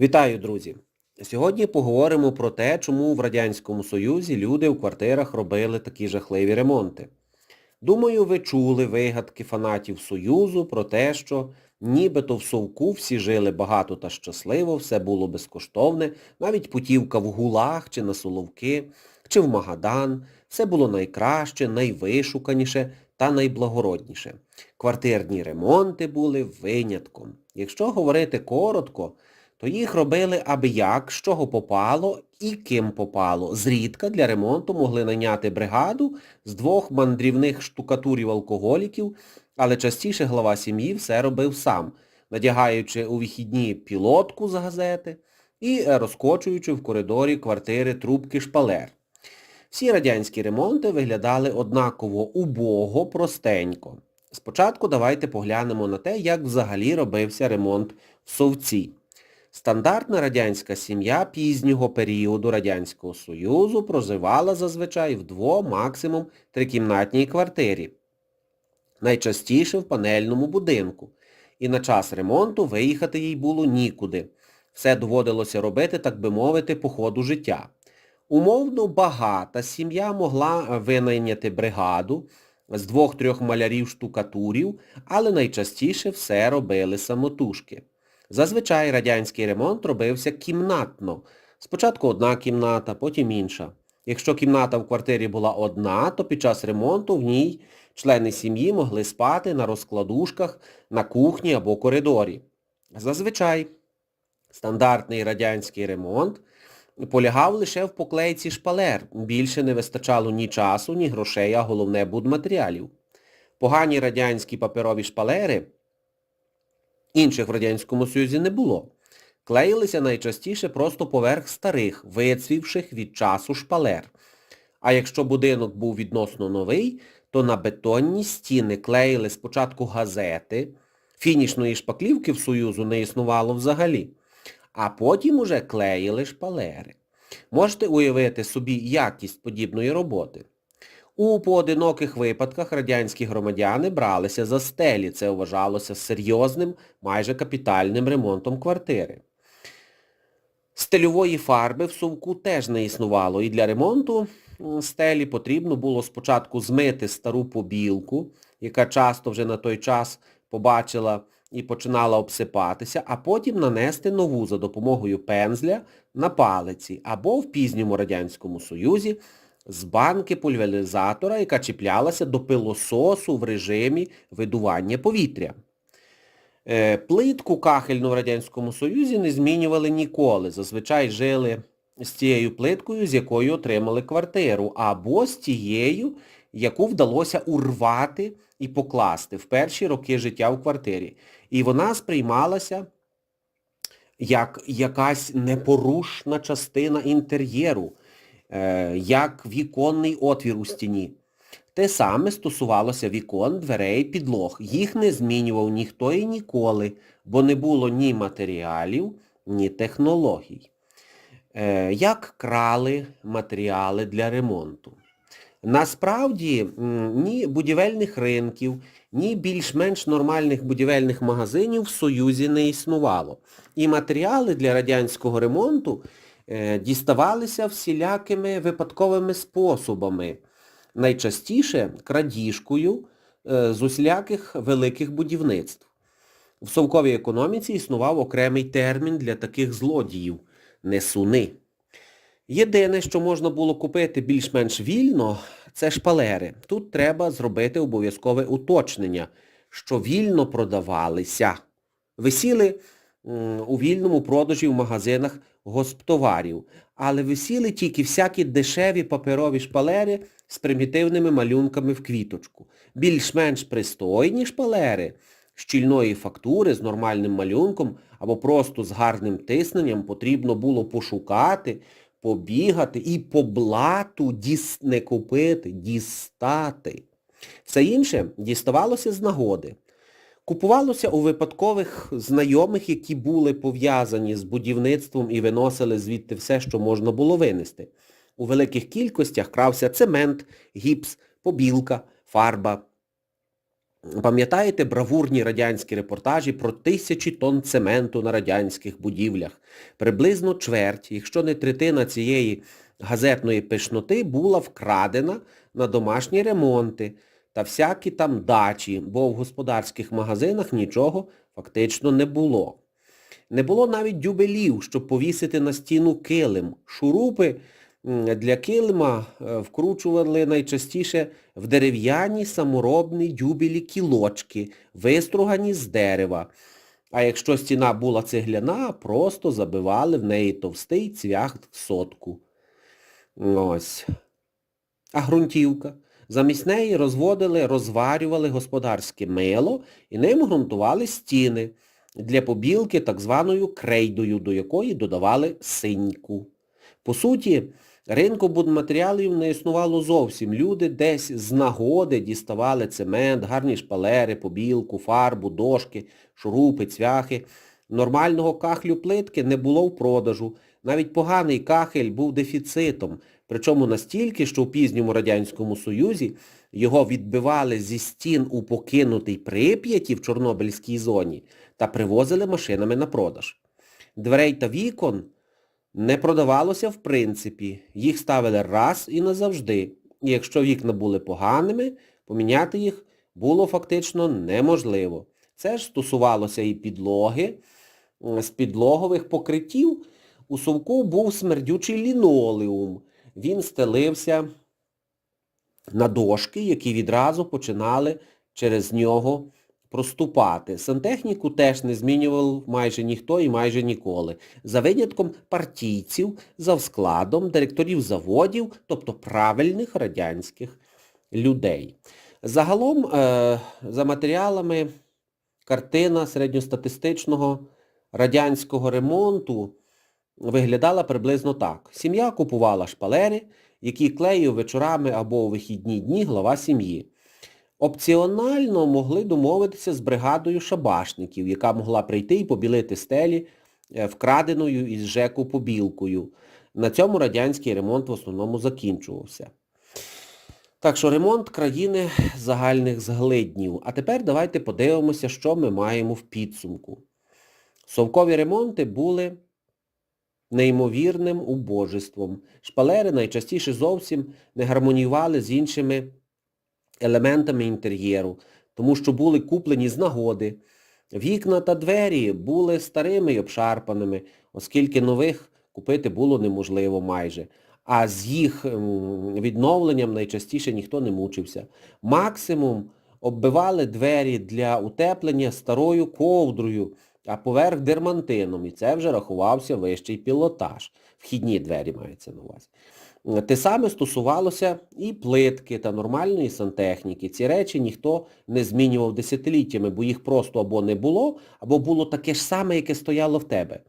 Вітаю, друзі! Сьогодні поговоримо про те, чому в Радянському Союзі люди в квартирах робили такі жахливі ремонти. Думаю, ви чули вигадки фанатів Союзу про те, що нібито в Совку всі жили багато та щасливо, все було безкоштовне, навіть путівка в Гулаг чи на Соловки, чи в Магадан, все було найкраще, найвишуканіше та найблагородніше. Квартирні ремонти були винятком. Якщо говорити коротко, то їх робили аби як, з чого попало і ким попало. Зрідка для ремонту могли найняти бригаду з двох мандрівних штукатурів-алкоголіків, але частіше глава сім'ї все робив сам, надягаючи у вихідні пілотку з газети і розкочуючи в коридорі квартири трубки шпалер. Всі радянські ремонти виглядали однаково убого, простенько. Спочатку давайте поглянемо на те, як взагалі робився ремонт в Совці. Стандартна радянська сім'я пізнього періоду Радянського Союзу проживала зазвичай в дво, максимум трикімнатній квартирі. Найчастіше в панельному будинку. І на час ремонту виїхати їй було нікуди. Все доводилося робити, так би мовити, по ходу життя. Умовно багата сім'я могла винайняти бригаду з двох-трьох малярів-штукатурів, але найчастіше все робили самотужки. Зазвичай радянський ремонт робився кімнатно. Спочатку одна кімната, потім інша. Якщо кімната в квартирі була одна, то під час ремонту в ній члени сім'ї могли спати на розкладушках, на кухні або коридорі. Зазвичай стандартний радянський ремонт полягав лише в поклейці шпалер. Більше не вистачало ні часу, ні грошей, а головне будматеріалів. Погані радянські паперові шпалери інших в Радянському Союзі не було. Клеїлися найчастіше просто поверх старих, вицвівших від часу шпалер. А якщо будинок був відносно новий, то на бетонні стіни клеїли спочатку газети, фінішної шпаклівки в Союзу не існувало взагалі, а потім уже клеїли шпалери. Можете уявити собі якість подібної роботи. У поодиноких випадках радянські громадяни бралися за стелі. Це вважалося серйозним, майже капітальним ремонтом квартири. Стельової фарби в совку теж не існувало, і для ремонту стелі потрібно було спочатку змити стару побілку, яка часто вже на той час побачила і починала обсипатися, а потім нанести нову за допомогою пензля на палиці або в пізньому Радянському Союзі з банки пульверизатора, яка чіплялася до пилососу в режимі видування повітря. Е, Плитку кахельну в Радянському Союзі не змінювали ніколи. Зазвичай жили з тією плиткою, з якою отримали квартиру, або з тією, яку вдалося урвати і покласти в перші роки життя в квартирі. І вона сприймалася як якась непорушна частина інтер'єру, як віконний отвір у стіні. Те саме стосувалося вікон, дверей, підлог. Їх не змінював ніхто і ніколи, бо не було ні матеріалів, ні технологій. Е, Як крали матеріали для ремонту? Насправді ні будівельних ринків, ні більш-менш нормальних будівельних магазинів в Союзі не існувало. І матеріали для радянського ремонту е, діставалися всілякими випадковими способами. Найчастіше крадіжкою е, з усіляких великих будівництв. В совковій економіці існував окремий термін для таких злодіїв – несуни. Єдине, що можна було купити більш-менш вільно, це шпалери. Тут треба зробити обов'язкове уточнення, що вільно продавалися. Висіли у вільному продажі в магазинах госптоварів, але висіли тільки всякі дешеві паперові шпалери з примітивними малюнками в квіточку. Більш-менш пристойні шпалери щільної фактури з нормальним малюнком або просто з гарним тисненням потрібно було пошукати, побігати і по блату діс... не купити, дістати. Все інше діставалося з нагоди. Купувалося у випадкових знайомих, які були пов'язані з будівництвом і виносили звідти все, що можна було винести. У великих кількостях крався цемент, гіпс, побілка, фарба. Пам'ятаєте бравурні радянські репортажі про тисячі тонн цементу на радянських будівлях? Приблизно чверть, якщо не третина цієї газетної пишноти була вкрадена на домашні ремонти та всякі там дачі, бо в господарських магазинах нічого фактично не було. Не було навіть дюбелів, щоб повісити на стіну килим. Шурупи для килима е, вкручували найчастіше в дерев'яні саморобні дюбелі кілочки, вистругані з дерева. А якщо стіна була цегляна, просто забивали в неї товстий цвях в сотку. Ось. А ґрунтівка? Замість неї розводили, розварювали господарське мило і ним ґрунтували стіни для побілки так званою крейдою, до якої додавали синьку. По суті, ринку будматеріалів не існувало зовсім. Люди десь з нагоди діставали цемент, гарні шпалери, побілку, фарбу, дошки, шурупи, цвяхи. Нормального кахлю плитки не було в продажу. Навіть поганий кахель був дефіцитом, причому настільки, що в пізньому Радянському Союзі його відбивали зі стін у покинутий Прип'яті в Чорнобильській зоні та привозили машинами на продаж. Дверей та вікон не продавалося в принципі, їх ставили раз і назавжди. І якщо вікна були поганими, поміняти їх було фактично неможливо. Це ж стосувалося і підлоги. З підлогових покриттів у совку був смердючий лінолеум. Він стелився на дошки, які відразу починали через нього проступати. Сантехніку теж не змінював майже ніхто і майже ніколи. За винятком партійців, завскладом, директорів заводів, тобто правильних радянських людей. Загалом, е, за матеріалами, картина середньостатистичного радянського ремонту виглядала приблизно так. Сім'я купувала шпалери, які клеїв вечорами або у вихідні дні глава сім'ї. Опціонально могли домовитися з бригадою шабашників, яка могла прийти і побілити стелі е, вкраденою із ЖЕКу побілкою. На цьому радянський ремонт в основному закінчувався. Так що ремонт країни загальних зглиднів. А тепер давайте подивимося, що ми маємо в підсумку. Совкові ремонти були неймовірним убожеством. Шпалери найчастіше зовсім не гармоніювали з іншими елементами інтер'єру, тому що були куплені з нагоди. Вікна та двері були старими й обшарпаними, оскільки нових купити було неможливо майже. А з їх відновленням найчастіше ніхто не мучився. Максимум оббивали двері для утеплення старою ковдрою, а поверх дермантином. І це вже рахувався вищий пілотаж. Вхідні двері мається на увазі. Те саме стосувалося і плитки та нормальної сантехніки. Ці речі ніхто не змінював десятиліттями, бо їх просто або не було, або було таке ж саме, яке стояло в тебе.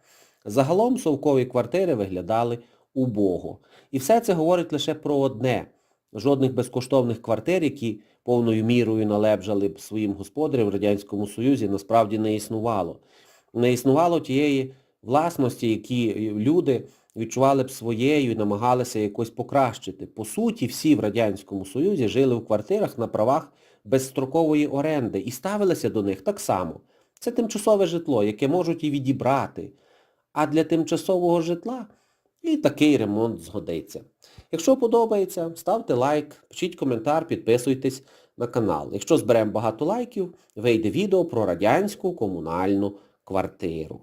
Загалом совкові квартири виглядали убого. І все це говорить лише про одне. Жодних безкоштовних квартир, які повною мірою належали б своїм господарям в Радянському Союзі, насправді не існувало. Не існувало тієї власності, які люди відчували б своєю і намагалися якось покращити. По суті, всі в Радянському Союзі жили в квартирах на правах безстрокової оренди і ставилися до них так само. Це тимчасове житло, яке можуть і відібрати. А для тимчасового житла і такий ремонт згодиться. Якщо подобається, ставте лайк, пишіть коментар, підписуйтесь на канал. Якщо зберемо багато лайків, вийде відео про радянську комунальну квартиру.